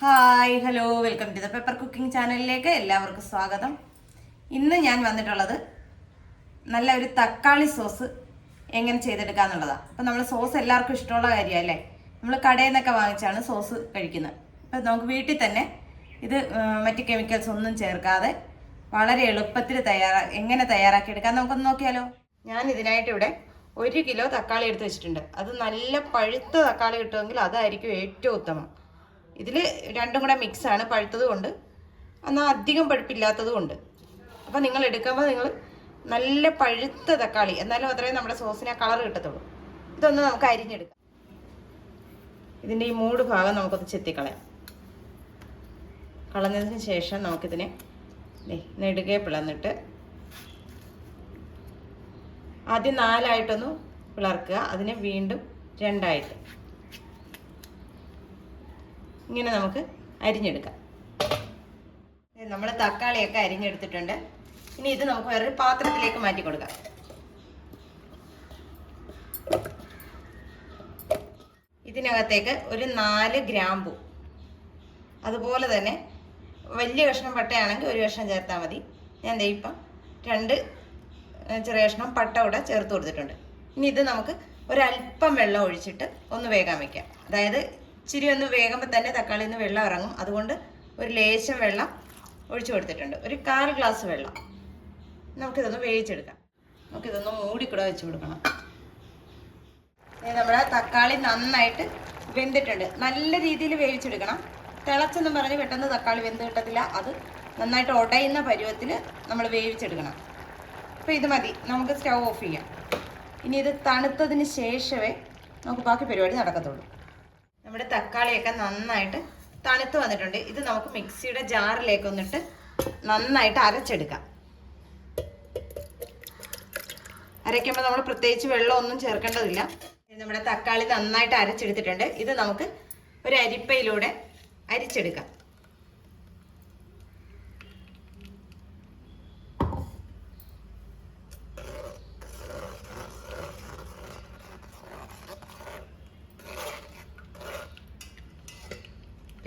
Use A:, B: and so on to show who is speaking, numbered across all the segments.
A: Hi hello welcome to the pepper cooking ചാനലിലേക്ക് എല്ലാവർക്കും സ്വാഗതം. ഇന്ന് ഞാൻ വന്നിട്ടുള്ളത് നല്ല ഒരു തക്കാളി സോസ് എങ്ങനെ ചെയ്തെടുക്കുക എന്നുള്ളതാണ് അപ്പം നമ്മൾ സോസ് എല്ലാവർക്കും ഇഷ്ടമുള്ള കാര്യമല്ലേ നമ്മൾ കടയിൽ നിന്നൊക്കെ വാങ്ങിച്ചാണ് സോസ് കഴിക്കുന്നത്. അപ്പം നമുക്ക് വീട്ടിൽ തന്നെ ഇത് മറ്റ് കെമിക്കൽസ് ഒന്നും ചേർക്കാതെ വളരെ എളുപ്പത്തിൽ തയ്യാറാ എങ്ങനെ തയ്യാറാക്കി എടുക്കാൻ നമുക്കൊന്ന് നോക്കിയാലോ? ഞാൻ ഇതിനായിട്ട് ഇവിടെ ഒരു കിലോ തക്കാളി എടുത്ത് വെച്ചിട്ടുണ്ട്. അത് നല്ല പഴുത്ത തക്കാളി കിട്ടുമെങ്കിൽ അതായിരിക്കും ഏറ്റവും ഉത്തമം. ഇതിൽ രണ്ടും കൂടെ മിക്സാണ് പഴുത്തതും ഉണ്ട് എന്നാൽ അധികം പഴുപ്പില്ലാത്തതും ഉണ്ട് അപ്പോൾ നിങ്ങൾ എടുക്കുമ്പോൾ നിങ്ങൾ നല്ല പഴുത്ത തക്കാളി എന്നാലും അത്രയും നമ്മുടെ സോസിന് ആ കളർ കിട്ടത്തുള്ളൂ. ഇതൊന്ന് നമുക്ക് അരിഞ്ഞെടുക്കാം. ഇതിന്റെ ഈ മൂട് ഭാഗം നമുക്കൊന്ന് ചെത്തിക്കളയാം. കളഞ്ഞതിന് ശേഷം നമുക്കിതിനെ നെടുകെ പിളർന്നിട്ട് ആദ്യം നാലായിട്ടൊന്ന് പിളർക്കുക. അതിനെ വീണ്ടും രണ്ടായിട്ട് ഇങ്ങനെ നമുക്ക് അരിഞ്ഞെടുക്കാം. നമ്മൾ തക്കാളിയൊക്കെ അരിഞ്ഞെടുത്തിട്ടുണ്ട്. ഇനി ഇത് നമുക്ക് വേറൊരു പാത്രത്തിലേക്ക് മാറ്റി കൊടുക്കാം. ഇതിനകത്തേക്ക് ഒരു നാല് ഗ്രാമ്പു. അതുപോലെ തന്നെ വലിയ കഷ്ണം പട്ടയാണെങ്കിൽ ഒരു കഷ്ണം ചേർത്താൽ മതി. ഞാൻ ഇപ്പം രണ്ട് ചെറിയ കഷ്ണം പട്ട കൂടെ ചേർത്ത് കൊടുത്തിട്ടുണ്ട്. ഇനി ഇത് നമുക്ക് ഒരല്പം വെള്ളം ഒഴിച്ചിട്ട് ഒന്ന് വേഗം വയ്ക്കാം അതായത് ഇച്ചിരി ഒന്ന് വേകുമ്പോൾ തന്നെ തക്കാളിയിൽ നിന്ന് വെള്ളം ഇറങ്ങും. അതുകൊണ്ട് ഒരു ലേശം വെള്ളം ഒഴിച്ചു കൊടുത്തിട്ടുണ്ട്. ഒരു കാൽ ഗ്ലാസ് വെള്ളം. നമുക്കിതൊന്ന് വേവിച്ചെടുക്കാം. നമുക്കിതൊന്ന് മൂടിക്കൂടെ വെച്ച് കൊടുക്കണം. നമ്മുടെ തക്കാളി നന്നായിട്ട് വെന്തിട്ടുണ്ട്. നല്ല രീതിയിൽ വേവിച്ചെടുക്കണം. തിളച്ചെന്നും പറഞ്ഞ് പെട്ടെന്ന് തക്കാളി വെന്ത് കിട്ടത്തില്ല. അത് നന്നായിട്ട് ഉടയുന്ന പരുവത്തിൽ നമ്മൾ വേവിച്ചെടുക്കണം. അപ്പോൾ ഇത് മതി. നമുക്ക് സ്റ്റൗ ഓഫ് ചെയ്യാം. ഇനി ഇത് തണുത്തതിന് ശേഷമേ നമുക്ക് ബാക്കി പരിപാടി നടക്കത്തുള്ളൂ. നമ്മുടെ തക്കാളിയൊക്കെ നന്നായിട്ട് തണുത്ത് വന്നിട്ടുണ്ട്. ഇത് നമുക്ക് മിക്സിയുടെ ജാറിലേക്ക് ഒന്നിട്ട് നന്നായിട്ട് അരച്ചെടുക്കാം. അരയ്ക്കുമ്പോൾ നമ്മൾ പ്രത്യേകിച്ച് വെള്ളമൊന്നും ചേർക്കേണ്ടതില്ല. നമ്മുടെ തക്കാളി നന്നായിട്ട് അരച്ചെടുത്തിട്ടുണ്ട്. ഇത് നമുക്ക് ഒരു അരിപ്പയിലൂടെ അരിച്ചെടുക്കാം.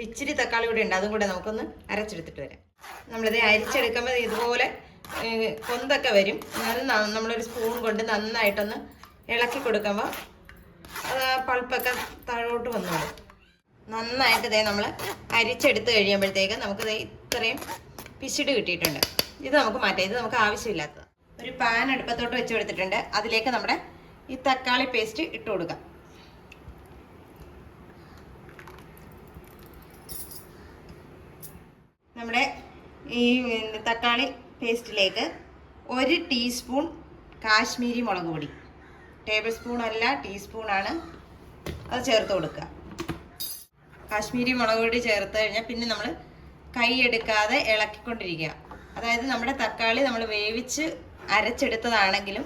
A: ഇച്ചിരി തക്കാളി കൂടെ ഉണ്ട്. അതും കൂടെ നമുക്കൊന്ന് അരച്ചെടുത്തിട്ട് വരാം. നമ്മളിത് അരിച്ചെടുക്കുമ്പോൾ ഇതുപോലെ കൊന്തൊക്കെ വരും. ന- നമ്മളൊരു സ്പൂൺ കൊണ്ട് നന്നായിട്ടൊന്ന് ഇളക്കി കൊടുക്കുമ്പോൾ അത് പൾപ്പൊക്കെ താഴോട്ട് വന്നോളും. നന്നായിട്ട് ഇതേ നമ്മൾ അരിച്ചെടുത്ത് കഴിയുമ്പോഴത്തേക്ക് നമുക്കിത് ഇത്രയും പിശിട് കിട്ടിയിട്ടുണ്ട്. ഇത് നമുക്ക് മാറ്റാം. ഇത് നമുക്ക് ആവശ്യമില്ലാത്തത്. ഒരു പാൻ അടുപ്പത്തോട്ട് വെച്ച് കൊടുത്തിട്ടുണ്ട്. അതിലേക്ക് നമ്മുടെ ഈ തക്കാളി പേസ്റ്റ് ഇട്ട് കൊടുക്കാം. നമ്മുടെ ഈ തക്കാളി പേസ്റ്റിലേക്ക് ഒരു ടീസ്പൂൺ കാശ്മീരി മുളക് പൊടി. ടേബിൾ സ്പൂൺ അല്ല ടീസ്പൂണാണ് അത് ചേർത്ത് കൊടുക്കുക. കാശ്മീരി മുളക് പൊടി ചേർത്ത് കഴിഞ്ഞാൽ പിന്നെ നമ്മൾ കൈ എടുക്കാതെ ഇളക്കിക്കൊണ്ടിരിക്കുക. അതായത് നമ്മുടെ തക്കാളി നമ്മൾ വേവിച്ച് അരച്ചെടുത്തതാണെങ്കിലും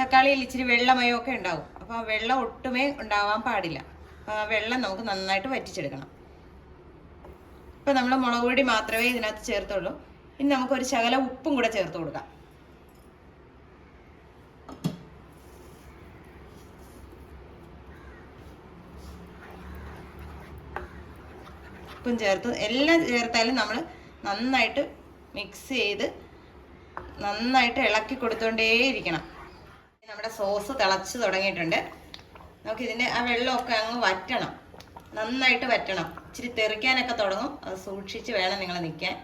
A: തക്കാളിയിൽ ഇച്ചിരി വെള്ളമയമൊക്കെ ഉണ്ടാവും. അപ്പോൾ ആ വെള്ളം ഒട്ടുമേ ഉണ്ടാവാൻ പാടില്ല. അപ്പോൾ ആ വെള്ളം നമുക്ക് നന്നായിട്ട് വറ്റിച്ചെടുക്കണം. ഇപ്പം നമ്മൾ മുളക് പൊടി മാത്രമേ ഇതിനകത്ത് ചേർത്തുള്ളൂ. ഇനി നമുക്കൊരു ശകല ഉപ്പും കൂടെ ചേർത്ത് കൊടുക്കാം. ഉപ്പും ചേർത്ത് എല്ലാം ചേർത്താലും നമ്മൾ നന്നായിട്ട് മിക്സ് ചെയ്ത് നന്നായിട്ട് ഇളക്കി കൊടുത്തോണ്ടേയിരിക്കണം നമ്മുടെ സോസ് തിളച്ച് തുടങ്ങിയിട്ടുണ്ട്. നമുക്കിതിന്റെ ആ വെള്ളമൊക്കെ അങ്ങ് വറ്റണം. നന്നായിട്ട് വറ്റണം. ഇച്ചിരി തെറിക്കാനൊക്കെ തുടങ്ങും. അത് സൂക്ഷിച്ച് വേണം നിങ്ങൾ നിൽക്കാൻ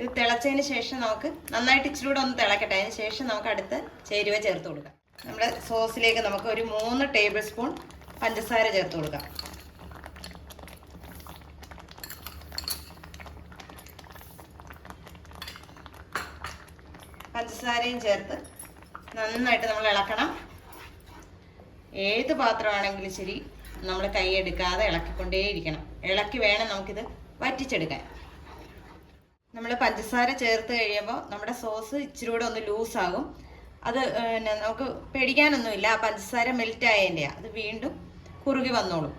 A: ഇത് തിളച്ചതിന് ശേഷം നമുക്ക് നന്നായിട്ട് ഇച്ചിരി കൂടെ ഒന്ന് തിളക്കട്ടെ. അതിന് ശേഷം നമുക്ക് അടുത്ത് ചേരുവ ചേർത്ത് കൊടുക്കാം. നമ്മുടെ സോസിലേക്ക് നമുക്ക് ഒരു മൂന്ന് ടേബിൾ സ്പൂൺ പഞ്ചസാര ചേർത്ത് കൊടുക്കാം. പഞ്ചസാരയും ചേർത്ത് നന്നായിട്ട് നമ്മൾ ഇളക്കണം. ഏത് പാത്രമാണെങ്കിലും ശരി നമ്മൾ കൈ എടുക്കാതെ ഇളക്കിക്കൊണ്ടേയിരിക്കണം. ഇളക്കി വേണം നമുക്കിത് വറ്റിച്ചെടുക്കാൻ. നമ്മൾ പഞ്ചസാര ചേർത്ത് കഴിയുമ്പോൾ നമ്മുടെ സോസ് ഇച്ചിരി കൂടെ ഒന്ന് ലൂസാകും. അത് പിന്നെ നമുക്ക് പേടിക്കാനൊന്നുമില്ല. ആ പഞ്ചസാര മെൽറ്റ് ആയതിന്റെയാണ് അത് വീണ്ടും കുറുകി വന്നോളും.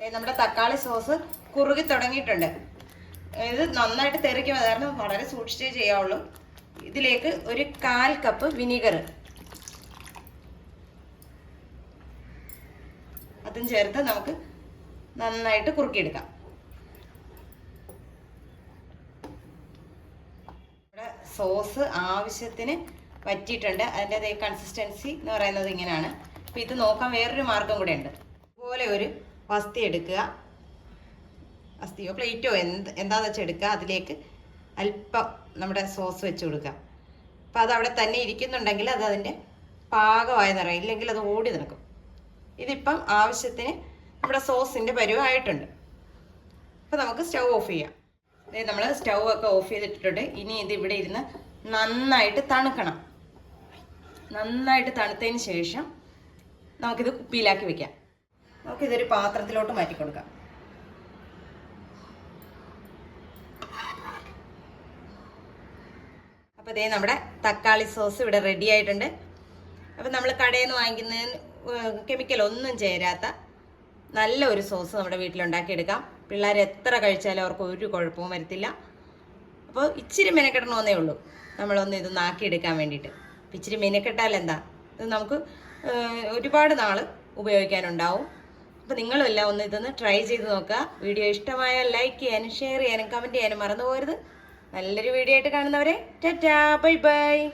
A: നമ്മുടെ തക്കാളി സോസ് കുറുകി തുടങ്ങിയിട്ടുണ്ട്. ഇത് നന്നായിട്ട് തെറിക്കും. കാരണം വളരെ സൂക്ഷിച്ചേ ചെയ്യാവുള്ളൂ. ഇതിലേക്ക് ഒരു കാൽ കപ്പ് വിനീഗർ അതും ചേർത്ത് നമുക്ക് നന്നായിട്ട് കുറുക്കിയെടുക്കാം. ഇവിടെ സോസ് ആവശ്യത്തിന് പറ്റിയിട്ടുണ്ട് അതിന്റെ അതേ കൺസിസ്റ്റൻസി എന്ന് പറയുന്നത് ഇങ്ങനെയാണ്. അപ്പോൾ ഇത് നോക്കാൻ വേറൊരു മാർഗം കൂടെ ഉണ്ട് ഇതുപോലെ ഒരു വസ്തി എടുക്കുക. വസ്തിയോ പ്ലേറ്റോ എന്ത് എന്താണെന്ന് വെച്ചാൽ എടുക്കുക. അതിലേക്ക് അല്പം നമ്മുടെ സോസ് വെച്ച് കൊടുക്കുക. അപ്പോൾ അത് അവിടെ തന്നെ ഇരിക്കുന്നുണ്ടെങ്കിൽ അത് അതിന്റെ പാകമായി നിറയും. ഇല്ലെങ്കിൽ അത് ഓടി നിൽക്കും ഇതിപ്പം ആവശ്യത്തിന് നമ്മുടെ സോസിന്റെ പരിവായിട്ടുണ്ട്. അപ്പോൾ നമുക്ക് സ്റ്റൗ ഓഫ് ചെയ്യാം. അതായത് നമ്മൾ സ്റ്റൗ ഒക്കെ ഓഫ് ചെയ്തിട്ടിട്ടുണ്ട്. ഇനി ഇത് ഇവിടെ ഇരുന്ന് നന്നായിട്ട് തണുക്കണം. നന്നായിട്ട് തണുത്തതിന് ശേഷം നമുക്കിത് കുപ്പിയിലാക്കി വെക്കാം. നമുക്കിതൊരു പാത്രത്തിലോട്ട് മാറ്റി കൊടുക്കാം. അപ്പോൾ ഇതേ നമ്മുടെ തക്കാളി സോസ് ഇവിടെ റെഡി ആയിട്ടുണ്ട്. അപ്പം നമ്മൾ കടയിൽ നിന്ന് വാങ്ങിക്കുന്നതിന് കെമിക്കൽ ഒന്നും ചേരാത്ത നല്ല ഒരു സോസ് നമ്മുടെ വീട്ടിലുണ്ടാക്കിയെടുക്കാം. പിള്ളേർ എത്ര കഴിച്ചാലും അവർക്ക് ഒരു കുഴപ്പവും വരത്തില്ല. അപ്പോൾ ഇച്ചിരി മെനക്കെട്ടണമെന്നേ ഉള്ളൂ. നമ്മളൊന്ന് ഇത് നാക്കിയെടുക്കാൻ വേണ്ടിയിട്ട്. ഇച്ചിരി മെനക്കെട്ടാൽ എന്താ? ഇത് നമുക്ക് ഒരുപാട് നാൾ ഉപയോഗിക്കാനുണ്ടാവും. അപ്പോൾ നിങ്ങളും എല്ലാം ഒന്ന് ഇതൊന്ന് ട്രൈ ചെയ്ത് നോക്കുക. വീഡിയോ ഇഷ്ടമായാൽ ലൈക്ക് ചെയ്യാനും ഷെയർ ചെയ്യാനും കമന്റ് ചെയ്യാനും മറന്നു പോകരുത്. നല്ലൊരു വീഡിയോ ആയിട്ട് കാണുന്നവരെ ടാറ്റാ ബൈ ബൈ